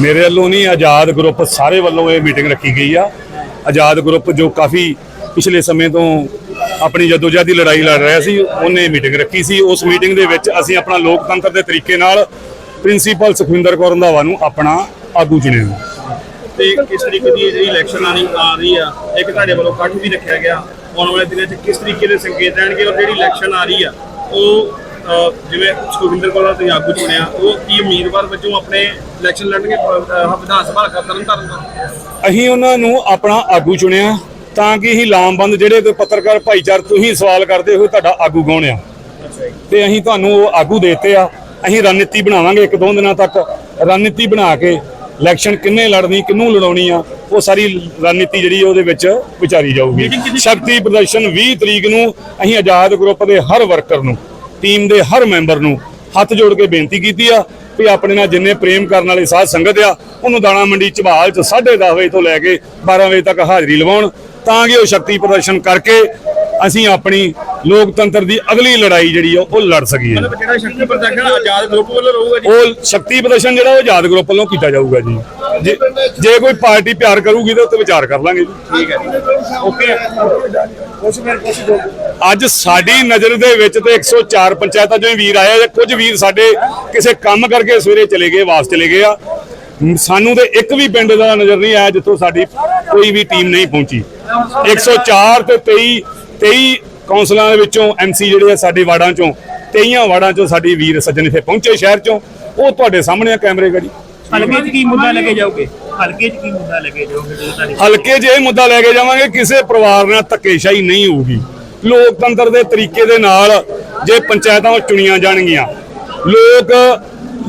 ਮੇਰੇ ਵੱਲੋਂ ਨਹੀਂ, ਆਜ਼ਾਦ ਗਰੁੱਪ ਸਾਰੇ ਵੱਲੋਂ ਇਹ ਮੀਟਿੰਗ ਰੱਖੀ ਗਈ ਆ। ਆਜ਼ਾਦ ਗਰੁੱਪ ਜੋ ਕਾਫੀ ਪਿਛਲੇ ਸਮੇਂ ਤੋਂ ਆਪਣੀ ਜਦੋਜਹਿਦ ਦੀ ਲੜਾਈ ਲੜ ਰਿਹਾ ਸੀ, ਉਹਨੇ ਮੀਟਿੰਗ ਰੱਖੀ ਸੀ। ਉਸ ਮੀਟਿੰਗ ਦੇ ਵਿੱਚ ਅਸੀਂ ਆਪਣਾ ਲੋਕਤੰਤਰ ਦੇ ਤਰੀਕੇ ਨਾਲ ਪ੍ਰਿੰਸੀਪਲ ਸੁਖਵਿੰਦਰ ਕੌਰ ਰੰਧਾਵਾ ਨੂੰ ਆਪਣਾ ਆਗੂ ਚੁਣਿਆ। ਤੇ ਕਿਸ ਤਰੀਕੇ ਦੀ ਜਿਹੜੀ ਇਲੈਕਸ਼ਨ ਆਣੀ ਆ ਰਹੀ ਆ, ਇੱਕ ਤੁਹਾਡੇ ਵੱਲੋਂ ਇਕੱਠ ਵੀ ਰੱਖਿਆ ਗਿਆ। ਆਉਣ ਵਾਲੇ ਦਿਨਾਂ 'ਚ ਕਿਸ ਤਰੀਕੇ ਦੇ ਸੰਕੇਤ ਰਹਿਣਗੇ ਔਰ ਜਿਹੜੀ ਇਲੈਕਸ਼ਨ ਆ ਰਹੀ ਆ, ਉਹ ਜਿਵੇਂ ਸੁਖਵਿੰਦਰ ਦਾ ਤੁਸੀਂ ਆਗੂ ਚੁਣਿਆ ਉਹ ਕੀ ਉਮੀਦਵਾਰ ਵਜੋਂ ਆਪਣੇ ਇਲੈਕਸ਼ਨ ਲੜਨਗੇ ਵਿਧਾਨ ਸਭਾ ਹਲਕਾ ਤਰਨ ਤਾਰਨ ਤੋਂ? ਅਸੀਂ ਉਹਨਾਂ ਨੂੰ ਆਪਣਾ ਆਗੂ ਚੁਣਿਆ ਤਾਂ ਕਿ ਅਸੀਂ ਲਾਮਬੰਦ ਜਿਹੜੇ ਕੋਈ ਪੱਤਰਕਾਰ ਭਾਈਚਾਰ ਤੁਸੀਂ ਸਵਾਲ ਕਰਦੇ ਹੋ ਤੁਹਾਡਾ ਆਗੂ ਕੌਣ ਆ। ਤੇ ਅਸੀਂ ਤੁਹਾਨੂੰ ਉਹ ਆਗੂ ਦੇਤੇ ਆ। ਅਸੀਂ ਰਣਨੀਤੀ ਬਣਾਵਾਂਗੇ ਇੱਕ ਦੋ ਦਿਨਾਂ ਤੱਕ। ਰਣਨੀਤੀ ਬਣਾ ਕੇ ਇਲੈਕਸ਼ਨ ਕਿੰਨੇ ਲੜਨੀ ਕਿੰਨੂੰ ਲੜਾਉਣੀ ਆ ਉਹ ਸਾਰੀ ਰਣਨੀਤੀ ਜਿਹੜੀ ਉਹਦੇ ਵਿੱਚ ਵਿਚਾਰੀ ਜਾਊਗੀ। ਸ਼ਕਤੀ ਪ੍ਰਦਰਸ਼ਨ 20 ਤਰੀਕ ਨੂੰ ਅਸੀਂ ਆਜ਼ਾਦ ਗਰੁੱਪ ਦੇ ਹਰ ਵਰਕਰ ਨੂੰ ਟੀਮ ਦੇ ਹਰ ਮੈਂਬਰ ਨੂੰ ਹੱਥ ਜੋੜ ਕੇ ਬੇਨਤੀ ਕੀਤੀ ਆ ਵੀ ਆਪਣੇ ਨਾਲ ਜਿੰਨੇ ਪ੍ਰੇਮ ਕਰਨ ਵਾਲੇ ਸਾਧ ਸੰਗਤ ਆ, ਉਹਨੂੰ ਦਾਣਾ ਮੰਡੀ ਝਬਾਲ ਚ 10:30 ਵਜੇ ਤੋਂ ਲੈ ਕੇ 12 ਵਜੇ ਤੱਕ ਹਾਜ਼ਰੀ ਲਵਾਉਣ, ਤਾਂ ਕਿ ਉਹ ਸ਼ਕਤੀ ਪ੍ਰਦਰਸ਼ਨ ਕਰਕੇ ਅਸੀਂ ਆਪਣੀ ਲੋਕਤੰਤਰ ਦੀ ਅਗਲੀ ਲੜਾਈ ਜਿਹੜੀ ਆ ਉਹ ਲੜ ਸਕੀਏ। ਮਤਲਬ ਜਿਹੜਾ ਸ਼ਕਤੀ ਪ੍ਰਦਰਸ਼ਨ ਆਜ਼ਾਦ ਗਰੁੱਪ ਵੱਲੋਂ ਰਹੂਗਾ ਜੀ? ਉਹ ਸ਼ਕਤੀ ਪ੍ਰਦਰਸ਼ਨ ਜਿਹੜਾ ਉਹ ਆਜ਼ਾਦ ਗਰੁੱਪ ਵੱਲੋਂ ਕੀਤਾ ਜਾਊਗਾ ਜੀ। ਜੇ ਜੇ ਕੋਈ ਪਾਰਟੀ ਪਿਆਰ ਕਰੂਗੀ ਤਾਂ ਉੱਤੇ ਵਿਚਾਰ ਕਰ ਲਾਂਗੇ ਜੀ। ਠੀਕ ਹੈ ਓਕੇ। ਅੱਜ ਸਾਡੀ ਨਜ਼ਰ ਦੇ ਵਿੱਚ ਤੇ 104 ਪੰਚਾਇਤਾਂ ਚੋਂ ਹੀ ਵੀਰ ਆਏ ਆ ਜਾਂ ਕੁਝ ਵੀਰ ਸਾਡੇ ਕਿਸੇ ਕੰਮ ਕਰਕੇ ਸਵੇਰੇ ਚਲੇ ਗਏ ਵਾਪਸ ਚਲੇ ਗਏ ਆ। ਮ, ਸਾਨੂੰ ਤੇ ਇੱਕ ਵੀ ਪਿੰਡ ਦਾ ਨਜ਼ਰ ਨਹੀਂ ਆਇਆ ਜਿੱਥੋਂ ਸਾਡੀ ਕੋਈ ਵੀ ਟੀਮ ਨਹੀਂ ਪਹੁੰਚੀ। 104 ਤੇ 23 23 ਕੌਂਸਲਾਂ ਦੇ ਵਿੱਚੋਂ ਐਮਸੀ ਜਿਹੜੇ ਆ ਸਾਡੇ ਵਾਰਡਾਂ ਚੋਂ 23 ਵਾਰਡਾਂ ਚੋਂ ਸਾਡੀ ਵੀਰ ਸੱਜਣ ਇੱਥੇ ਪਹੁੰਚੇ ਸ਼ਹਿਰ ਚੋਂ। ਉਹ ਤੁਹਾਡੇ ਸਾਹਮਣੇ ਆ ਕੈਮਰੇ ਗੜੀ ਹਲਕੇ 'ਚ ਕੀ ਮੁੱਦਾ ਲੈ ਕੇ ਜਾਓਗੇ? ਹਲਕੇ 'ਚ ਕੀ ਮੁੱਦਾ ਲੈ ਕੇ ਜਾਓਗੇ ਹਲਕੇ 'ਚ ਇਹ ਮੁੱਦਾ ਲੈ ਕੇ ਜਾਵਾਂਗੇ ਕਿਸੇ ਪਰਿਵਾਰ ਨਾਲ ਧੱਕੇਸ਼ਾਹੀ ਨਹੀਂ ਹੋਊਗੀ। ਲੋਕਤੰਤਰ ਦੇ ਤਰੀਕੇ ਦੇ ਨਾਲ ਜੇ ਪੰਚਾਇਤਾਂ ਚੁਣੀਆਂ ਜਾਣਗੀਆਂ ਲੋਕ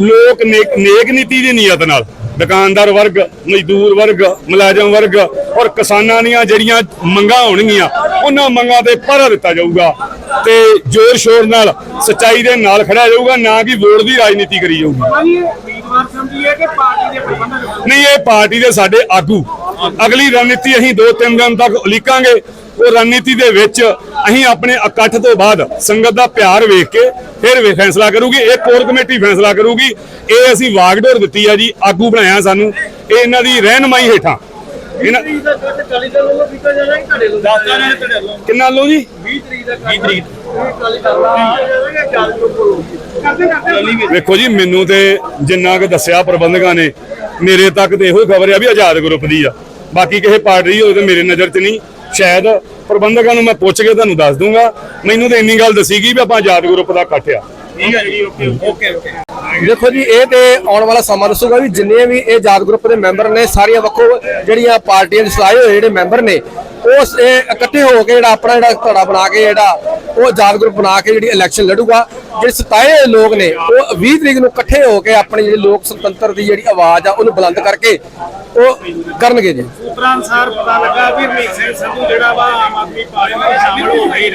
ਲੋਕ ਨੇਕ ਨੀਤੀ ਦੀ ਨੀਅਤ ਨਾਲ ਦੁਕਾਨਦਾਰ ਵਰਗ ਮਜ਼ਦੂਰ ਵਰਗ ਮੁਲਾਜ਼ਮ ਵਰਗ ਔਰ ਕਿਸਾਨਾਂ ਦੀਆਂ ਜਿਹੜੀਆਂ ਮੰਗਾਂ ਹੋਣਗੀਆਂ ਉਹਨਾਂ ਮੰਗਾਂ ਤੇ ਪਹਿਰਾ ਦਿੱਤਾ ਜਾਊਗਾ ਤੇ ਜ਼ੋਰ ਸ਼ੋਰ ਨਾਲ ਸੱਚਾਈ ਦੇ ਨਾਲ ਖੜਿਆ ਜਾਊਗਾ ਨਾ ਕਿ ਵੋਟ ਦੀ ਰਾਜਨੀਤੀ ਕਰੀ ਜਾਊਗੀ। ਨਹੀਂ ਇਹ ਪਾਰਟੀ ਦੇ ਸਾਡੇ ਆਗੂ। ਅਗਲੀ ਰਣਨੀਤੀ ਅਸੀਂ 2-3 ਦਿਨ ਤੱਕ ਉਲੀਕਾਂਗੇ। ਉਹ ਰਣਨੀਤੀ ਦੇ ਵਿੱਚ ਅਸੀਂ ਆਪਣੇ ਇਕੱਠ ਤੋਂ ਬਾਅਦ ਸੰਗਤ ਦਾ ਪਿਆਰ ਵੇਖ ਕੇ ਫਿਰ ਵੀ ਫੈਸਲਾ ਕਰੂਗੀ ਇਹ ਕੋਰ ਕਮੇਟੀ ਫੈਸਲਾ ਕਰੂਗੀ। ਇਹ ਅਸੀਂ ਵਾਗਡੋਰ ਦਿੱਤੀ ਆ ਜੀ ਆਗੂ ਬਣਾਇਆ ਸਾਨੂੰ। ਇਹ ਇਹਨਾਂ ਦੀ ਰਹਿਨਮਾਈ ਹੇਠਾਂ। ਇਹਨਾਂ ਦਾ ਜਾਣਾ ਕਿ ਤੁਹਾਡੇ ਨੇ ਤੁਹਾਡੇ ਕਿੰਨਾ ਲਓ ਜੀ? 20 ਤਰੀਕ ਦਾ 20 ਤਰੀਕ। ਅਕਾਲੀ ਦਲ ਦਾ ਆਜ਼ਾਦ ਗਰੁੱਪ ਵੱਲੋਂ ਕਰਦੇ ਕਰਦੇ। ਵੇਖੋ ਜੀ ਮੈਨੂੰ ਤੇ ਜਿੰਨਾ ਕੁ ਦੱਸਿਆ ਪ੍ਰਬੰਧਕਾਂ ਨੇ ਮੇਰੇ ਤੱਕ ਤੇ ਇਹੋ ਖਬਰ ਆ ਵੀ ਆਜ਼ਾਦ ਗਰੁੱਪ ਦੀ ਆ। ਬਾਕੀ ਕਿਸੇ ਪਾਰਟੀ ਹੋਵੇ ਤੇ ਮੇਰੇ ਨਜ਼ਰ 'ਚ ਨਹੀਂ। ਸ਼ਾਇਦ ਪ੍ਰਬੰਧਕਾਂ ਨੂੰ ਮੈਂ ਪੁੱਛ ਕੇ ਤੁਹਾਨੂੰ ਦੱਸ ਦੂੰਗਾ। ਮੈਨੂੰ ਤੇ ਇੰਨੀ ਗੱਲ ਦੱਸੀ ਗਈ ਵੀ ਆਪਾਂ ਆਜ਼ਾਦ ਗਰੁੱਪ ਦਾ ਇਕੱਠ ਆ। ਠੀਕ ਹੈ ਜੀ ਓਕੇ ਓਕੇ ਓਕੇ। ਦੇਖੋ ਜੀ ਇਹ ਤੇ ਆਉਣ ਵਾਲਾ ਸਮਾਂ ਦੱਸੂਗਾ ਵੀ ਜਿੰਨੇ ਵੀ ਇਹ ਜਾਤ ਗਰੁੱਪ ਦੇ ਮੈਂਬਰ ਨੇ ਸਾਰੀਆਂ ਵੱਖੋ ਜਿਹੜੀਆਂ ਪਾਰਟੀਆਂ ਦੇ ਸਲਾਏ ਹੋਏ ਜਿਹੜੇ ਮੈਂਬਰ ਨੇ ਇਹ ਇਕੱਠੇ ਹੋ ਕੇ ਜਿਹੜਾ ਆਪਣਾ ਜਿਹੜਾ ਧੜਾ ਬਣਾ ਕੇ ਜਿਹੜਾ ਉਹ ਜਾਤ ਗਰੁੱਪ ਬਣਾ ਕੇ ਜਿਹੜੀ ਇਲੈਕਸ਼ਨ ਲੜੂਗਾ ਜਿਹੜੇ ਸਤਾਏ ਲੋਕ ਨੇ ਉਹ 20 ਤਰੀਕ ਨੂੰ ਇਕੱਠੇ ਹੋ ਕੇ ਆਪਣੀ ਜਿਹੜੀ ਲੋਕ ਸੁਤੰਤਰ ਦੀ ਜਿਹੜੀ ਆਵਾਜ਼ ਆ ਉਹਨੂੰ ਬੁਲੰਦ ਕਰਕੇ ਉਹ ਕਰਨਗੇ ਜੀ। ਸੂਤਰਾਂ ਅਨਸਾਰ ਪਤਾ ਲੱਗਾ ਵੀ ਹਰਮੀਤ ਸਿੰਘ ਸੰਧੂ ਜਿਹੜਾ ਵਾ ਆਮ ਆਦਮੀ ਪਾਰਟੀ ਵਿੱਚ ਸ਼ਾਮਲ ਹੋ ਨੇ।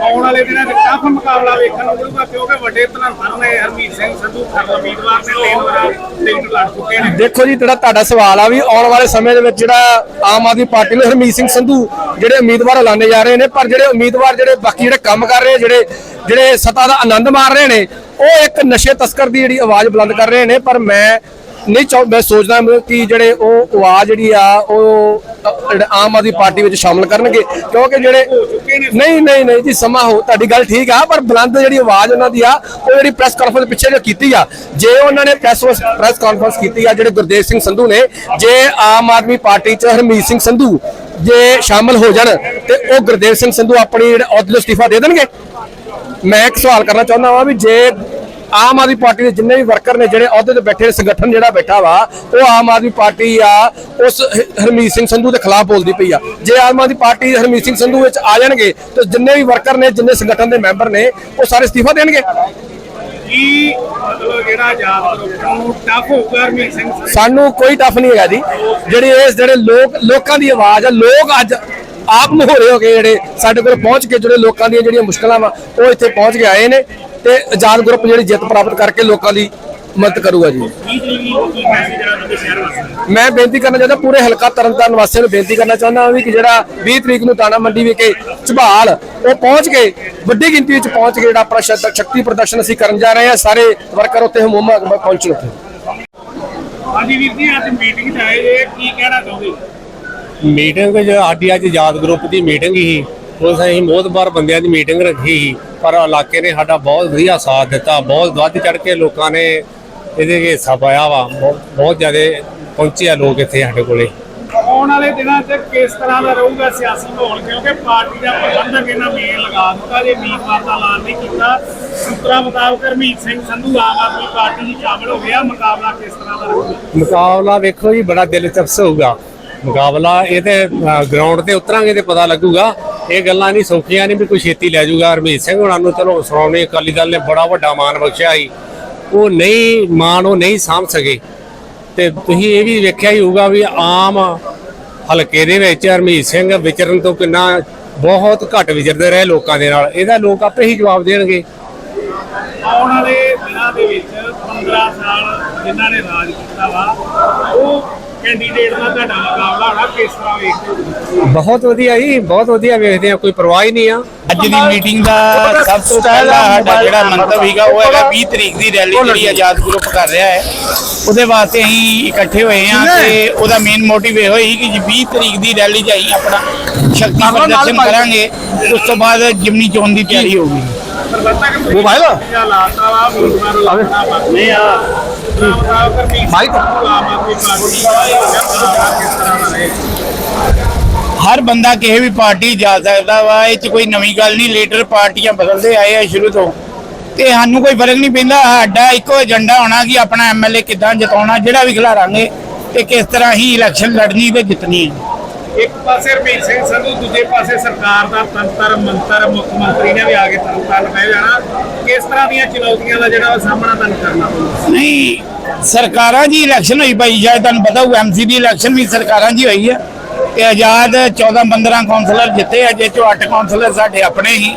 ਆਉਣ ਵਾਲੇ ਦਿਨਾਂ 'ਚ ਟਫ ਮੁਕਾਬਲਾ ਵੇਖਣ ਨੂੰ ਮਿਲੂਗਾ ਕਿਉਂਕਿ ਵੱਡੇ ਧਨੰਦਰ ਨੇ ਹਰਮੀਤ ਸਿੰਘ ਸੰਧੂ ਖਰੜ ਉਮੀਦਵਾਰ ਨੇ ਤਿੰਨ ਵਾਰ ਟਿਕਟ ਲੜ ਚੁੱਕੇ ਨੇ। ਦੇਖੋ ਜੀ ਜਿਹੜਾ ਤੁਹਾਡਾ ਸਵਾਲ ਆ ਵੀ ਆਉਣ ਵਾਲੇ ਸਮੇਂ ਦੇ ਵਿੱਚ ਜਿਹੜਾ ਆਮ ਆਦਮੀ ਪਾਰਟੀ ਨੂੰ ਹਰਮੀਤ ਸਿੰਘ ਸੰਧੂ ਜਿਹੜੇ ਉਮੀਦਵਾਰ ਐਲਾਨੇ ਜਾ ਰਹੇ ਨੇ, ਪਰ ਜਿਹੜੇ ਉਮੀਦਵਾਰ ਜਿਹੜੇ ਬਾਕੀ ਜਿਹੜੇ ਕੰਮ ਕਰ ਰਹੇ, ਜਿਹੜੇ ਜਿਹੜੇ ਸਤਾ ਦਾ ਆਨੰਦ ਮਾਰ ਰਹੇ ਨੇ, ਉਹ ਇੱਕ ਨਸ਼ੇ ਤਸਕਰ ਦੀ ਜਿਹੜੀ ਆਵਾਜ਼ ਬੁਲੰਦ ਕਰ ਰਹੇ ਨੇ, ਪਰ ਮੈਂ ਨਹੀਂ ਚਾਹ ਮੈਂ ਸੋਚਦਾ ਕਿ ਜਿਹੜੇ ਉਹ ਆਵਾਜ਼ ਜਿਹੜੀ ਆ, ਉਹ ਆਮ ਆਦਮੀ ਪਾਰਟੀ ਵਿੱਚ ਸ਼ਾਮਲ ਕਰਨਗੇ, ਕਿਉਂਕਿ ਜਿਹੜੇ, ਨਹੀਂ ਨਹੀਂ ਨਹੀਂ ਜੀ, ਸਮਾਂ ਹੋ, ਤੁਹਾਡੀ ਗੱਲ ਠੀਕ ਆ, ਪਰ ਬੁਲੰਦ ਜਿਹੜੀ ਆਵਾਜ਼ ਉਹਨਾਂ ਦੀ ਆ, ਉਹ ਜਿਹੜੀ ਪ੍ਰੈਸ ਕਾਨਫਰੰਸ ਪਿੱਛੇ ਜੋ ਕੀਤੀ ਆ, ਜੇ ਉਹਨਾਂ ਨੇ ਪ੍ਰੈਸ ਪ੍ਰੈਸ ਕਾਨਫਰੰਸ ਕੀਤੀ ਆ, ਜਿਹੜੇ ਗੁਰਦੇਵ ਸਿੰਘ ਸੰਧੂ ਨੇ, ਜੇ ਆਮ ਆਦਮੀ ਪਾਰਟੀ ਚ ਹਰਮੀਤ ਸਿੰਘ ਸੰਧੂ ਜੇ ਸ਼ਾਮਲ ਹੋ ਜਾਣ ਤੇ ਉਹ ਗੁਰਦੇਵ ਸਿੰਘ ਸੰਧੂ ਆਪਣੀ ਅਹੁਦੇ ਤੋਂ ਅਸਤੀਫਾ ਦੇ ਦੇਣਗੇ? ਮੈਂ ਇੱਕ ਸਵਾਲ ਕਰਨਾ ਚਾਹੁੰਦਾ ਵਾਂ ਵੀ ਜੇ ਆਮ ਆਦਮੀ ਪਾਰਟੀ ਦੇ ਜਿੰਨੇ ਵੀ ਵਰਕਰ ਨੇ ਜਿਹੜੇ ਅਹੁਦੇ ਤੇ ਬੈਠੇ ਸੰਗਠਨ ਜਿਹੜਾ ਬੈਠਾ ਵਾ, ਉਹ ਆਮ ਆਦਮੀ ਪਾਰਟੀ ਆ, ਉਸ ਹਰਮੀਤ ਸਿੰਘ ਸੰਧੂ ਦੇ ਖਿਲਾਫ ਬੋਲਦੀ ਪਈ ਆ। ਜੇ ਆਮ ਆਦਮੀ ਪਾਰਟੀ ਹਰਮੀਤ ਸਿੰਘ ਸੰਧੂ ਵਿੱਚ ਆ ਜਾਣਗੇ, ਤਾਂ ਜਿੰਨੇ ਵੀ ਵਰਕਰ ਨੇ, ਜਿੰਨੇ ਸੰਗਠਨ ਦੇ ਮੈਂਬਰ ਨੇ, ਉਹ ਸਾਰੇ ਅਸਤੀਫਾ ਦੇਣਗੇ? ਕੀ ਮਤਲਬ ਜਿਹੜਾ ਆਜ਼ਾਦ ਟਫ ਹੋਊਗਾ ਹਰਮੀਤ ਸਿੰਘ ਸਾਨੂੰ ਕੋਈ ਟਫ ਨਹੀਂ ਹੈਗਾ ਜੀ। ਜਿਹੜੇ ਇਸ, ਜਿਹੜੇ ਲੋਕ, ਲੋਕਾਂ ਦੀ ਆਵਾਜ਼ ਆ, ਲੋਕ ਅੱਜ ਆਪ ਮੁਹੋਰੇ ਹੋ ਕੇ ਜਿਹੜੇ ਸਾਡੇ ਕੋਲ ਪਹੁੰਚ ਕੇ, ਜਿਹੜੇ ਲੋਕਾਂ ਦੀਆਂ ਜਿਹੜੀਆਂ ਮੁਸ਼ਕਲਾਂ ਵਾ, ਉਹ ਇੱਥੇ ਪਹੁੰਚ ਕੇ ਆਏ ਨੇ ਤੇ ਆਜ਼ਾਦ ਗਰੁੱਪ ਜਿਹੜੀ ਜਿੱਤ ਪ੍ਰਾਪਤ ਕਰਕੇ ਲੋਕਾਂ ਦੀ ਮਦਦ ਕਰੂਗਾ ਜੀ। 20 ਤਰੀਕ ਨੂੰ ਕੀ ਮੈਸੇਜ ਜਿਹੜਾ ਤੁਹਾਡੇ ਸ਼ਹਿਰ ਵਾਸੀਆਂ ਨੂੰ ਮੈਂ ਬੇਨਤੀ ਕਰਨਾ ਚਾਹੁੰਦਾ ਪੂਰੇ ਹਲਕਾ ਤਰਨਤਾਰਨ ਵਾਸੀਆਂ ਨੂੰ ਬੇਨਤੀ ਕਰਨਾ ਚਾਹੁੰਦਾ ਹਾਂ ਵੀ ਕਿ ਜਿਹੜਾ 20 ਤਰੀਕ ਨੂੰ ਦਾਣਾ ਮੰਡੀ ਵਿਖੇ ਝਬਾਲ ਉਹ ਪਹੁੰਚ ਕੇ ਵੱਡੀ ਗਿਣਤੀ ਵਿੱਚ ਪਹੁੰਚ ਕੇ ਜਿਹੜਾ ਆਪਣਾ ਸ਼ਕ- ਸ਼ਕਤੀ ਪ੍ਰਦਰਸ਼ਨ ਅਸੀਂ ਕਰਨ ਜਾ ਰਹੇ ਹਾਂ। ਸਾਰੇ ਵਰਕਰ ਉੱਥੇ ਹਮੂਮਾ ਪਹੁੰਚਣ ਉੱਥੇ। ਹਾਂਜੀ ਵੀਰ ਜੀ ਅੱਜ ਮੀਟਿੰਗ 'ਚ ਆਏ ਜੇ ਕੀ ਕਹਿਣਾ ਚਾਹੁੰਦੇ ਮੀਟਿੰਗ ਜੋ ਸਾਡੀ ਅੱਜ ਯਾਦ ਗਰੁੱਪ ਦੀ ਮੀਟਿੰਗ ਸੀ ਉਸ ਅਸੀਂ ਬਹੁਤ ਵਾਰ ਬੰਦਿਆਂ ਦੀ ਮੀਟਿੰਗ ਰੱਖੀ ਸੀ ਪਰ ਇਲਾਕੇ ਨੇ ਸਾਡਾ ਬਹੁਤ ਵਧੀਆ ਸਾਥ ਦਿੱਤਾ। ਬਹੁਤ ਵੱਧ ਚੜ ਕੇ ਲੋਕਾਂ ਨੇ ਇਹਦੇ ਕੇ ਹਿੱਸਾ ਪਾਇਆ ਵਾ ਬਹੁਤ ਬਹੁਤ ਜ਼ਿਆਦਾ ਪਹੁੰਚੇ ਆ ਲੋਕ ਇੱਥੇ ਸਾਡੇ ਕੋਲੇ। ਆਉਣ ਵਾਲੇ ਦਿਨਾਂ 'ਚ ਕਿਸ ਤਰ੍ਹਾਂ ਦਾ ਰਹੂਗਾ ਸਿਆਸੀ ਮਾਹੌਲ? ਕਿਉਂਕਿ ਪਾਰਟੀ ਦਾ ਪ੍ਰਬੰਧਕ ਇਹਨਾਂ ਮੇਲ ਲਗਾ ਦਿੱਤਾ ਜੇ ਉਮੀਦਵਾਰ ਦਾ ਐਲਾਨ ਨਹੀਂ ਕੀਤਾ ਸੂਤਰਾਂ ਮੁਤਾਬਕ ਹਰਮੀਤ ਸਿੰਘ ਸੰਧੂ ਆਮ ਆਦਮੀ ਪਾਰਟੀ 'ਚ ਸ਼ਾਮਲ ਹੋ ਗਿਆ। ਮੁਕਾਬਲਾ ਕਿਸ ਤਰ੍ਹਾਂ ਦਾ ਰਹੂਗਾ? ਮੁਕਾਬਲਾ ਵੇਖੋ ਜੀ ਬੜਾ ਦਿਲਚਸਪ ਹੋਊਗਾ। ਮੁਕਾਬਲਾ ਇਹ ਤੇ ਗਰਾਊਂਡ ਤੇ ਉਤਰਾਂਗੇ ਤੇ ਪਤਾ ਲੱਗੂਗਾ। ਇਹ ਗੱਲਾਂ ਨਹੀਂ ਸੌਖੀਆਂ ਨਹੀਂ ਵੀ ਕੋਈ ਛੇਤੀ ਲੈ ਜਾਊਗਾ। ਹਰਮੀਤ ਸਿੰਘ ਹੁਣਾਂ ਨੂੰ ਚਲੋ ਸ਼੍ਰੋਮਣੀ ਅਕਾਲੀ ਦਲ ਨੇ ਬੜਾ ਵੱਡਾ ਮਾਣ ਬਖਸ਼ਿਆ ਸੀ। ਉਹ ਨਹੀਂ ਮਾਣ ਉਹ ਨਹੀਂ ਸਾਂਭ ਸਕੇ। ਤੇ ਤੁਸੀਂ ਇਹ ਵੀ ਵੇਖਿਆ ਹੀ ਹੋਊਗਾ ਵੀ ਆਮ ਹਲਕੇ ਦੇ ਵਿੱਚ ਹਰਮੀਤ ਸਿੰਘ ਵਿਚਰਨ ਤੋਂ ਕਿੰਨਾ ਬਹੁਤ ਘੱਟ ਵਿਚਰਦੇ ਰਹੇ ਲੋਕਾਂ ਦੇ ਨਾਲ। ਇਹਦਾ ਲੋਕ ਆਪੇ ਹੀ ਜਵਾਬ ਦੇਣਗੇ। ਆਉਣ ਵਾਲੇ ਦਿਨਾਂ ਦੇ ਵਿੱਚ 15 ਸਾਲ ਜਿਨ੍ਹਾਂ ਨੇ ਰਾਜ ਕੀਤਾ ਵਾ, ਉਹ ਕੈਂਡੀਡੇਟ ਦਾ ਤੁਹਾਡਾ ਮੁਕਾਬਲਾ ਹੋਣਾ ਕਿਸ ਤਰ੍ਹਾਂ ਵੇਖਦੇ ਹੋ? ਬਹੁਤ ਵਧੀਆ ਜੀ ਬਹੁਤ ਵਧੀਆ ਵੇਖਦੇ ਆ ਕੋਈ ਪਰਵਾਹ ਹੀ ਨਹੀਂ ਆ। ਅੱਜ ਦੀ ਮੀਟਿੰਗ ਦਾ ਸਭ ਤੋਂ ਪਹਿਲਾ ਸਾਡਾ ਜਿਹੜਾ ਮੰਤਵ ਹੈਗਾ ਉਹ ਹੈਗਾ 20 ਤਰੀਕ ਦੀ ਰੈਲੀ ਜਿਹੜੀ ਆਜ਼ਾਦ ਗਰੁੱਪ ਕਰ ਰਿਹਾ ਹੈ। ਉਹਦੇ ਵਾਸਤੇ ਅਸੀਂ ਇਕੱਠੇ ਹੋਏ ਹਾਂ ਤੇ ਉਹਦਾ ਮੇਨ ਮੋਟਿਵ ਇਹ ਹੋਈ ਕਿ ਜੀ 20 ਤਰੀਕ ਦੀ ਰੈਲੀ 'ਚ ਅਸੀਂ ਆਪਣਾ ਸ਼ਕਤੀ ਪ੍ਰਦਰਸ਼ਨ ਕਰਾਂਗੇ ਉਸ ਤੋਂ ਬਾਅਦ ਜਿਮਨੀ ਚੋਣ ਦੀ ਤਿਆਰੀ ਹੋਊਗੀ। ਪ੍ਰਬੰਧਕ ਮੋਬਾਈਲ ਲਾਤਾ ਵਾ ਬਾਕੀ ਆ ਸੂਤਰਾਂ ਹਰ ਬੰਦਾ ਕਿਸੇ ਵੀ ਪਾਰਟੀ ਜਾ ਸਕਦਾ ਵਾ, ਇਹ 'ਚ ਕੋਈ ਨਵੀਂ ਗੱਲ ਨਹੀਂ, ਲੀਡਰ ਪਾਰਟੀਆਂ ਬਦਲਦੇ ਆਏ ਆ ਸ਼ੁਰੂ ਤੋਂ। ਤੇ ਸਾਨੂੰ ਕੋਈ ਫ਼ਰਕ ਨਹੀਂ ਪੈਂਦਾ, ਸਾਡਾ ਇੱਕੋ ਏਜੰਡਾ ਹੋਣਾ ਕਿ ਆਪਣਾ ਐਮਐਲਏ ਕਿੱਦਾਂ ਜਿਤਾਉਣਾ, ਜਿਹੜਾ ਵੀ ਖਿਲਾਰਾਂਗੇ ਤੇ ਕਿਸ ਤਰ੍ਹਾਂ ਹੀ ਇਲੈਕਸ਼ਨ ਲੜਨੀ ਤੇ ਜਿੱਤਣੀ ਹੈ। ਇੱਕ ਪਾਸੇ ਹਰਮੀਤ ਸਿੰਘ ਸੰਧੂ, ਦੂਜੇ ਪਾਸੇ ਸਰਕਾਰ ਦਾ ਤੰਤਰ ਮੰਤਰ, ਮੁੱਖ ਮੰਤਰੀ ਨੇ ਵੀ ਆ ਕੇ ਤਰਨਤਾਰਨ ਪੈ ਜਾਣਾ। ਕਿਸ ਤਰ੍ਹਾਂ ਦੀਆਂ ਚੁਣੌਤੀਆਂ ਦਾ ਜਿਹੜਾ ਸਾਹਮਣਾ ਤੁਹਾਨੂੰ ਕਰਨਾ ਪਊਗਾ? ਨਹੀਂ, ਸਰਕਾਰਾਂ ਦੀ ਇਲੈਕਸ਼ਨ ਹੋਈ ਭਾਈ ਸ਼ਾਇਦ ਤੁਹਾਨੂੰ ਪਤਾ ਹੋਊ ਐਮਸੀ ਦੀ ਇਲੈਕਸ਼ਨ ਵੀ ਸਰਕਾਰਾਂ ਦੀ ਹੋਈ ਹੈ ਤੇ ਆਜ਼ਾਦ 14 15 ਕਾਉਂਸਲਰ ਜਿੱਤੇ ਆ ਜੇ ਚੋਂ 8 ਕਾਉਂਸਲਰ ਸਾਡੇ ਆਪਣੇ ਹੀ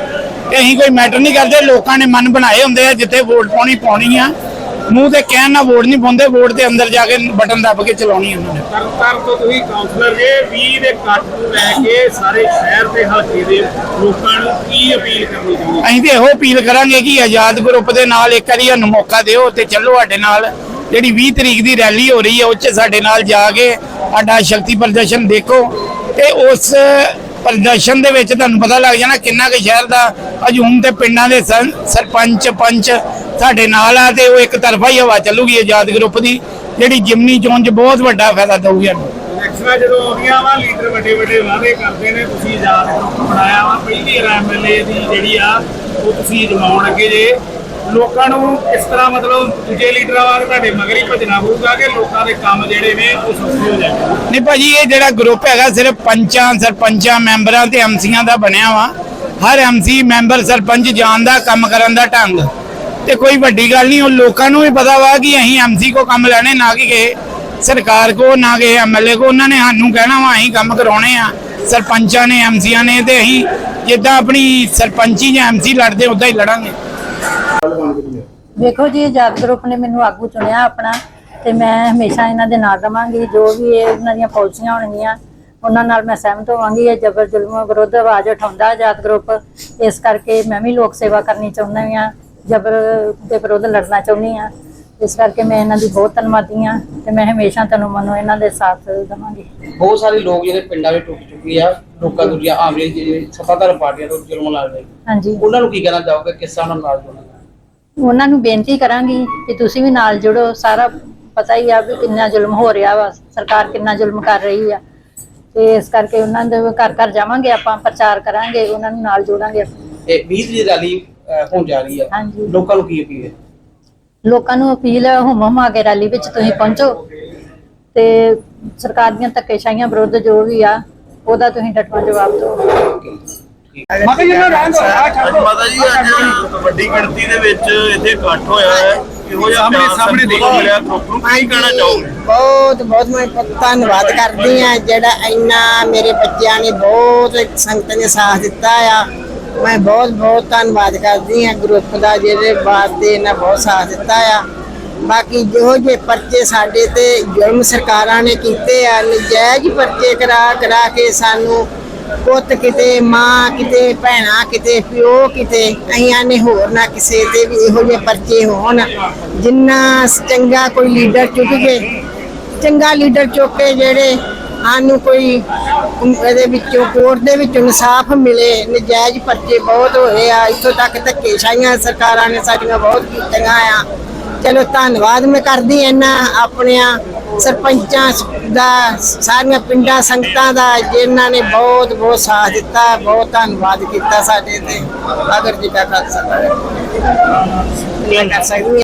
ਤੇ ਅਸੀਂ ਕੋਈ ਮੈਟਰ ਨਹੀਂ ਕਰਦੇ, ਲੋਕਾਂ ਨੇ ਮਨ ਬਣਾਏ ਹੁੰਦੇ ਆ, ਜਿੱਥੇ ਵੋਟ ਪਾਉਣੀ ਪਾਉਣੀ ਆ। ਮੂੰਹ ਤੇ ਕਹਿਣ ਨਾਲ ਵੋਟ ਨਹੀਂ ਪਾਉਂਦੇ ਵੋਟ ਦੇ ਅੰਦਰ ਜਾ ਕੇ ਬਟਨ ਦੱਬ ਕੇ ਚਲਾਉਣੀ ਉਹਨਾਂ ਨੇ। ਤਰਨਤਾਰਨ ਤੋਂ ਤੁਸੀਂ ਕਾਉਂਸਲਰ ਜੇ 20 ਦੇ ਕੱਟ ਨੂੰ ਲੈ ਕੇ ਸਾਰੇ ਸ਼ਹਿਰ ਤੇ ਹਲਕੇ ਦੇ ਲੋਕਾਂ ਨੂੰ ਕੀ ਅਪੀਲ ਕਰਨੀ ਚਾਹੁੰਦੇ ਅਸੀਂ ਤੇ ਇਹੋ ਅਪੀਲ ਕਰਾਂਗੇ ਕਿ ਆਜ਼ਾਦ ਗਰੁੱਪ ਦੇ ਨਾਲ ਇੱਕ ਵਾਰੀ ਸਾਨੂੰ ਮੌਕਾ ਦਿਓ ਤੇ ਚੱਲੋ ਸਾਡੇ ਨਾਲ। ਜਿਹੜੀ 20 ਤਰੀਕ ਦੀ ਰੈਲੀ ਹੋ ਰਹੀ ਹੈ ਉਹ 'ਚ ਸਾਡੇ ਨਾਲ ਜਾ ਕੇ ਸਾਡਾ ਸ਼ਕਤੀ ਪ੍ਰਦਰਸ਼ਨ ਦੇਖੋ ਤੇ ਉਸ ਪ੍ਰਦਰਸ਼ਨ ਦੇ ਵਿੱਚ ਤੁਹਾਨੂੰ ਪਤਾ ਲੱਗ ਜਾਣਾ ਕਿੰਨਾ ਕੁ ਸ਼ਹਿਰ ਦਾ ਹਜੂਮ ਤੇ ਪਿੰਡਾਂ ਦੇ ਸਰਪੰਚ ਪੰਚ ਸਾਡੇ ਨਾਲ ਆ ਤੇ ਉਹ ਇੱਕ ਤਰਫਾ ਹੀ ਹਵਾ ਚੱਲੂਗੀ ਆਜ਼ਾਦ ਗਰੁੱਪ ਦੀ, ਜਿਹੜੀ ਜਿਮਨੀ ਚੋਣ 'ਚ ਬਹੁਤ ਵੱਡਾ ਫਾਇਦਾ ਦਊਗੀ ਇਲੈਕਸ਼ਨਾਂ ਜਦੋਂ ਆਉਂਦੀਆਂ ਵਾ, ਲੀਡਰ ਵੱਡੇ ਵੱਡੇ ਵਾਅਦੇ ਕਰਦੇ ਨੇ, ਤੁਸੀਂ ਆਜ਼ਾਦ ਗਰੁੱਪ ਬਣਾਇਆ ਵਾ, ਪਹਿਲੀ ਵਾਰ ਐਮਐਲਏ ਦੀ ਜਿਹੜੀ ਆ, ਉਹ ਤੁਸੀਂ ਜਮਾਉਣ ਅੱਗੇ ਜੇ। ਲੋਕਾਂ ਨੂੰ ਇਸ ਤਰ੍ਹਾਂ ਮਤਲਬ ਦੂਜੇ ਲੀਡਰਾਂ ਵਾਂਗ ਤੁਹਾਡੇ ਮਗਰ ਹੀ ਭਜਣਾ ਹੋਊਗਾ ਕਿ ਲੋਕਾਂ ਦੇ ਕੰਮ ਜਿਹੜੇ ਨੇ ਉਹ ਸੌਖੇ ਹੋ ਜਾਣਗੇ ਨਹੀਂ ਭਾਜੀ, ਇਹ ਜਿਹੜਾ ਗਰੁੱਪ ਹੈਗਾ, ਸਿਰਫ ਪੰਚਾਂ, ਸਰਪੰਚਾਂ, ਮੈਂਬਰਾਂ ਤੇ ਐਮਸੀਆਂ ਦਾ ਬਣਿਆ ਵਾ। ਹਰ ਐਮਸੀ ਮੈਂਬਰ, ਸਰਪੰਚ ਜਾਣਦਾ ਕੰਮ ਕਰਨ ਦਾ ਢੰਗ। ਤੇ ਕੋਈ ਵੱਡੀ ਗੱਲ ਨਹੀਂ, ਉਹ ਲੋਕਾਂ ਨੂੰ ਵੀ ਪਤਾ ਵਾ ਕਿ ਅਸੀਂ ਐਮਸੀ ਕੋ ਕੰਮ ਲੈਣੇ, ਨਾ ਕਿ ਕਿਸੇ ਸਰਕਾਰ ਕੋ, ਨਾ ਕਿਸੇ ਐਮਐਲਏ ਕੋ। ਉਹਨਾਂ ਨੇ ਸਾਨੂੰ ਕਹਿਣਾ ਵਾ, ਅਸੀਂ ਕੰਮ ਕਰਾਉਣੇ ਆ। ਸਰਪੰਚਾਂ ਨੇ ਐਮਸੀਆਂ ਨੇ, ਤੇ ਅਸੀਂ ਜਿੱਦਾਂ ਆਪਣੀ ਸਰਪੰਚੀ ਜਾਂ ਐਮਸੀ ਲੜਦੇ ਉਦਾਂ ਹੀ ਲੜਾਂਗੇ। ਦੇਖੋ ਜੀ ਆਜ਼ਾਦ ਗਰੁੱਪ ਨੇ ਮੈਨੂੰ ਆਗੂ ਚੁਣਿਆ ਆਪਣਾ ਤੇ ਮੈਂ ਹਮੇਸ਼ਾ ਇਹਨਾਂ ਦੇ ਨਾਲ ਰਵਾਂਗੀ ਜੋ ਵੀ ਇਹ ਇਹਨਾਂ ਦੀਆਂ ਪਾਲਿਸੀਆਂ ਹੋਣਗੀਆਂ ਉਹਨਾਂ ਨਾਲ ਮੈਂ ਸਹਿਮਤ ਹੋਵਾਂਗੀ ਇਹ ਜਬਰ ਜ਼ੁਲਮ ਵਿਰੁੱਧ ਆਵਾਜ਼ ਉਠਾਉਂਦਾ ਆਜ਼ਾਦ ਗਰੁੱਪ। ਇਸ ਕਰਕੇ ਮੈਂ ਵੀ ਲੋਕ ਸੇਵਾ ਕਰਨੀ ਚਾਹੁੰਦੀ ਹਾਂ ਜਬਰ ਦੇ ਵਿਰੁੱਧ ਲੜਨਾ ਚਾਹੁੰਦੀ ਹਾਂ। ਇਸ ਕਰਕੇ ਮੈਂ ਇਹਨਾਂ ਦੀ ਬਹੁਤ ਧੰਨਵਾਦੀ ਹਾਂ ਤੇ ਮੈਂ ਹਮੇਸ਼ਾ ਤੈਨੂੰ ਮਨੋ ਇਹਨਾਂ ਦੇ ਸਾਥ ਦੇਵਾਂਗੀ। ਬਹੁਤ ਸਾਰੇ ਲੋਕ ਜਿਹੜੇ ਪਿੰਡਾਂ ਵਿੱਚ ਟੁੱਟ ਚੁੱਕੇ ਆ ਲੋਕਾਂ ਜਾਂ ਆਮ ਜਿਹੜੇ ਸੱਤਾਧਾਰ ਪਾਰਟੀਆਂ ਤੋਂ ਜ਼ੁਲਮ ਲਾ ਰਹੇ ਹਾਂਜੀ। ਉਹਨਾਂ ਨੂੰ ਕੀ ਕਹਿਣਾ ਚਾਹੋਗੇ ਕਿਸ ਤਰ੍ਹਾਂ ਨਾਲ ਨਾਲ ਜੁੜਨਾ? ਉਹਨਾਂ ਨੂੰ ਬੇਨਤੀ ਕਰਾਂਗੀ ਕਿ ਤੁਸੀਂ ਵੀ ਨਾਲ ਜੁੜੋ। ਸਾਰਾ ਪਤਾ ਹੀ ਆ ਵੀ ਕਿੰਨਾ ਜ਼ੁਲਮ ਹੋ ਰਿਹਾ ਵਾ। ਸਰਕਾਰ ਕਿੰਨਾ ਜ਼ੁਲਮ ਕਰ ਰਹੀ ਆ। ਤੇ ਇਸ ਕਰਕੇ ਉਹਨਾਂ ਦੇ ਘਰ ਘਰ ਜਾਵਾਂਗੇ ਆਪਾਂ ਪ੍ਰਚਾਰ ਕਰਾਂਗੇ ਉਹਨਾਂ ਨੂੰ ਨਾਲ ਜੋੜਾਂਗੇ ਇਹ 20 ਦੀ ਰੈਲੀ ਹੋਣ ਜਾ ਰਹੀ ਆ। ਹਾਂਜੀ। ਲੋਕਾਂ ਨੂੰ ਕੀ ਅਪੀਲ ਹੈ? ਲੋਕਾਂ ਨੂੰ ਅਪੀਲ ਹੈ ਹੁਮ ਹੁਮਾ ਕੇ ਰੈਲੀ ਵਿੱਚ ਤੁਸੀਂ ਪਹੁੰਚੋ। ਤੇ ਸਰਕਾਰ ਦੀਆਂ ਧੱਕੇਸ਼ਾਹੀਆਂ ਵਿਰੁੱਧ ਜੋ ਵੀ ਆ ਉਹਦਾ ਤੁਸੀਂ ਡਟਵਾ ਜਵਾਬ ਦਿਓ। ਅੱਜ ਮਾਤਾ ਜੀ ਅੱਜ ਵੱਡੀ ਗਿਣਤੀ ਦੇ ਵਿੱਚ ਇੱਥੇ ਇਕੱਠ ਹੋਇਆ ਹੈ। ਇਹੋ ਜਿਹਾ ਸਾਹਮਣੇ- ਪਿਆਰ ਸਾਹਮਣੇ ਸੰਗਤ ਦੇਖੋ। ਨੂੰ ਮਿਲਿਆ। ਗਰੁੱਪ ਨੂੰ ਕੀ ਕਹਿਣਾ ਚਾਹੋਗੇ? ਬਹੁਤ ਬਹੁਤ ਮੈਂ ਧੰਨਵਾਦ ਕਰਦੀ ਆ ਜਿਹੜਾ ਇੰਨਾ ਮੇਰੇ ਬੱਚਿਆਂ ਨੇ ਬਹੁਤ ਸੰਗਤ ਨੇ ਸਾਥ ਦਿੱਤਾ ਆ। ਮੈਂ ਬਹੁਤ ਬਹੁਤ ਧੰਨਵਾਦ ਕਰਦੀ ਆ ਗਰੁੱਪ ਦਾ ਜਿਹੜੇ ਬਾਤ ਦੇ ਇਹਨਾਂ ਬਹੁਤ ਸਾਥ ਦਿੱਤਾ ਆ। ਬਾਕੀ ਜਿਹੋ ਜਿਹੇ ਪਰਚੇ ਸਾਡੇ ਤੇ ਜ਼ੁਲਮ ਸਰਕਾਰਾਂ ਨੇ ਕੀਤੇ ਆ ਨਜਾਇਜ਼ ਪਰਚੇ ਕਰਾ ਕਰਾ ਕੇ ਸਾਨੂੰ ਪੁੱਤ ਕਿਤੇ, ਮਾਂ ਕਿਤੇ, ਭੈਣਾ ਕਿਤੇ, ਪਿਓ ਕਿਤੇ, ਅਈਆਂ ਨੇ ਹੋਰ ਨਾ ਕਿਸੇ ਤੇ ਵੀ ਇਹੋ ਜਿਹੇ ਪਰਚੇ ਹੋਣ। ਜਿੰਨਾ ਚੰਗਾ ਕੋਈ ਲੀਡਰ ਚੁੱਕ ਕੇ, ਚੰਗਾ ਲੀਡਰ ਚੁੱਕੇ ਜਿਹੜੇ ਸਾਨੂੰ ਕੋਈ ਇਹਦੇ ਵਿੱਚੋਂ, ਕੋਰਟ ਦੇ ਵਿੱਚ ਇਨਸਾਫ ਮਿਲੇ, ਨਜਾਇਜ਼ ਪਰਚੇ ਬਹੁਤ ਹੋਏ ਆ, ਇੱਥੋਂ ਤੱਕ ਧੱਕੇਸ਼ਾਹੀਆਂ ਸਰਕਾਰਾਂ ਨੇ ਸਾਡੀਆਂ ਬਹੁਤ ਕੀਤੀਆਂ ਆ। ਚਲੋ, ਧੰਨਵਾਦ ਮੈਂ ਕਰਦੀ ਇਹਨਾਂ ਆਪਣਿਆਂ ਸਰਪੰਚਾਂ ਦਾ, ਸਾਰੀਆਂ ਪਿੰਡਾਂ ਸੰਗਤਾਂ ਦਾ, ਜਿਨ੍ਹਾਂ ਨੇ ਬਹੁਤ ਬਹੁਤ ਸਾਥ ਦਿੱਤਾ, ਬਹੁਤ ਧੰਨਵਾਦ ਕੀਤਾ ਸਾਡੇ ਤੇ। ਅਗਰ ਜੀ ਦਾ ਖਾਲਸਾ। ਕਰ ਸਕਦੀ